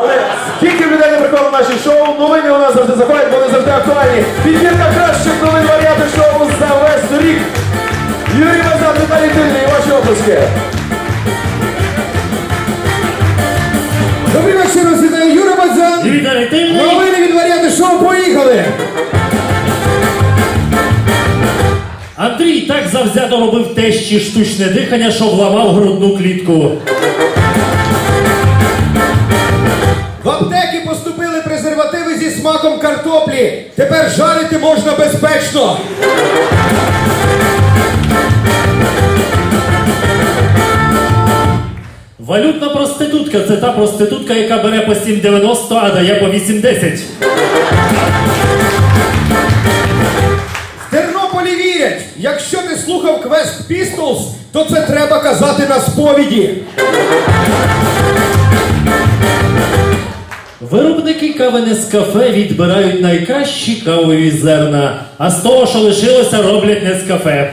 Але скільки людей не приходило на наші шоу, новини у нас завжди заходять, вони завжди актуальні. Підбірка кращих новин варіанти шоу за весь рік. Юрій Мазан, Віталій Тильний, ваші оплески. Добрий вечір, вас вітає Юра. Віталій Тильний. Новини від варіанти шоу поїхали. Андрій так завзято робив тещі штучне дихання, що вламав грудну клітку. Аптеки поступили презервативи зі смаком картоплі. Тепер жарити можна безпечно. Валютна проститутка це та проститутка, яка бере по 7,90, а дає по 8,10. В Тернополі вірять, якщо ти слухав квест Pistols, то це треба казати на сповіді. Виробники кави Нескафе відбирають найкращі кавові зерна, а з того, що лишилося, роблять Нескафе.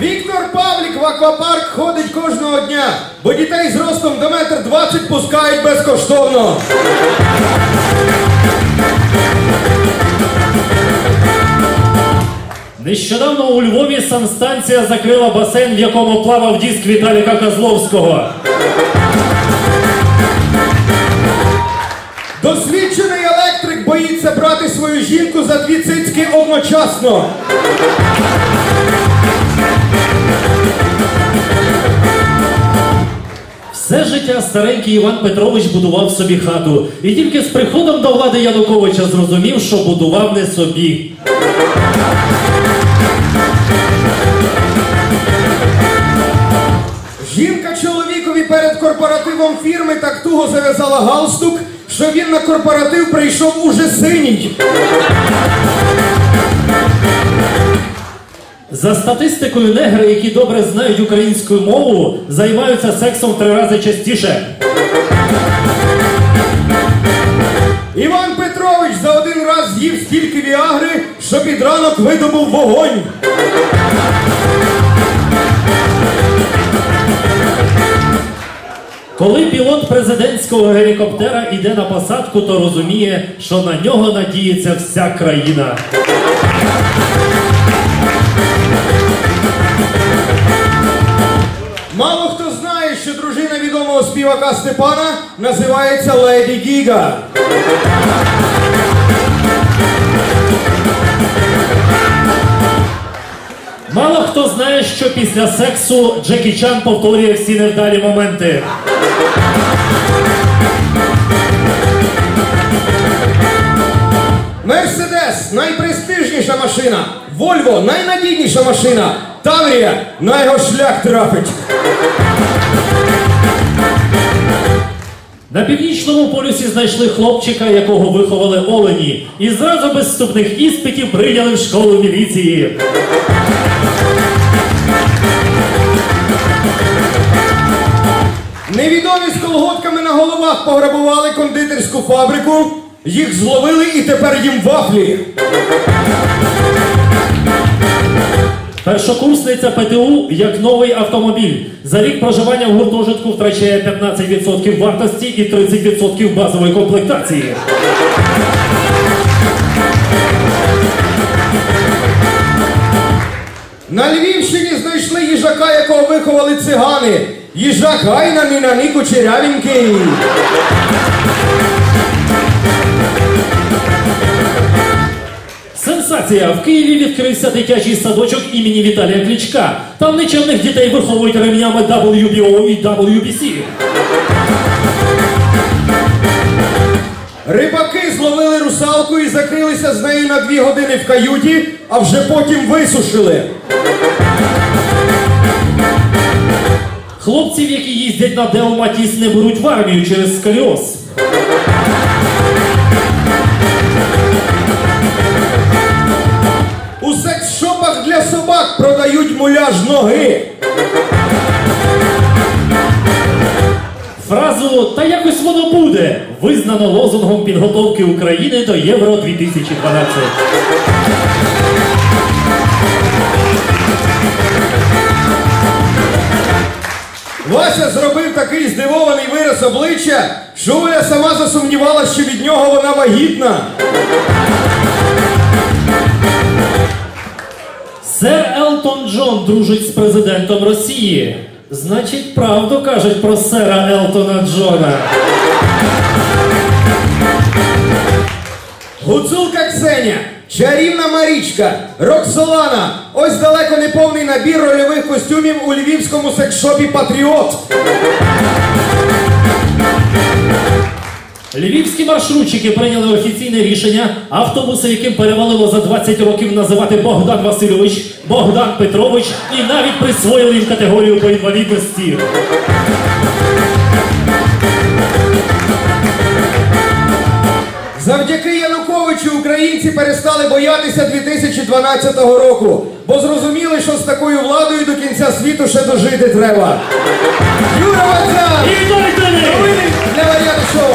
Віктор Павлік в аквапарк ходить кожного дня, бо дітей з ростом до метр двадцять пускають безкоштовно. Нещодавно у Львові санстанція закрила басейн, в якому плавав диск Віталіка Козловського. Одночасно. Все життя старенький Іван Петрович будував собі хату. І тільки з приходом до влади Януковича зрозумів, що будував не собі. Жінка чоловікові перед корпоративом фірми так туго зав'язала галстук, що він на корпоратив прийшов уже синій. За статистикою, негри, які добре знають українську мову, займаються сексом три рази частіше. Іван Петрович за один раз з'їв стільки віагри, що під ранок видобув вогонь. Коли пілот президентського гелікоптера іде на посадку, то розуміє, що на нього надіється вся країна. Співака Степана називається Леді Гіга. Мало хто знає, що після сексу Джекі Чан повторює всі невдалі моменти. Мерседес найпрестижніша машина. Вольво найнадійніша машина. Таврія на його шлях трапить. На північному полюсі знайшли хлопчика, якого виховали олені, і зразу без вступних іспитів прийняли в школу міліції. Невідомі з колготками на головах пограбували кондитерську фабрику. Їх зловили і тепер їм вафлі. Першокурсниця ПТУ як новий автомобіль. За рік проживання в гуртожитку втрачає 15% вартості і 30% базової комплектації. На Львівщині знайшли їжака, якого виховали цигани. Їжак гайна мінані кучерявенький. Сенсація! В Києві відкрився дитячий садочок імені Віталія Кличка. Там нечемних дітей виховують ремнями WBO і WBC. Рибаки зловили русалку і закрилися з нею на дві години в каюті, а вже потім висушили. Хлопців, які їздять на Деоматіс, не беруть в армію через сколіоз. Фразу Та якось воно буде визнано лозунгом підготовки України до Євро 2012. Вася зробив такий здивований вираз обличчя, що Оля сама засумнівалася, що від нього вона вагітна. Сер Елтон Джон дружить з президентом Росії. Значить, правду кажуть про сера Елтона Джона. Гуцулка Ксеня, чарівна Марічка, Роксолана. Ось далеко не повний набір рольових костюмів у львівському секшопі Патріот. Львівські маршрутчики прийняли офіційне рішення автобуси, яким перевалило за 20 років називати Богдан Васильович, Богдан Петрович і навіть присвоїли їм категорію по інвалідності. Завдяки Януковичу українці перестали боятися 2012 року, бо зрозуміли, що з такою владою до кінця світу ще дожити треба. Юра Вацан! І Новини для Варіати Шоу!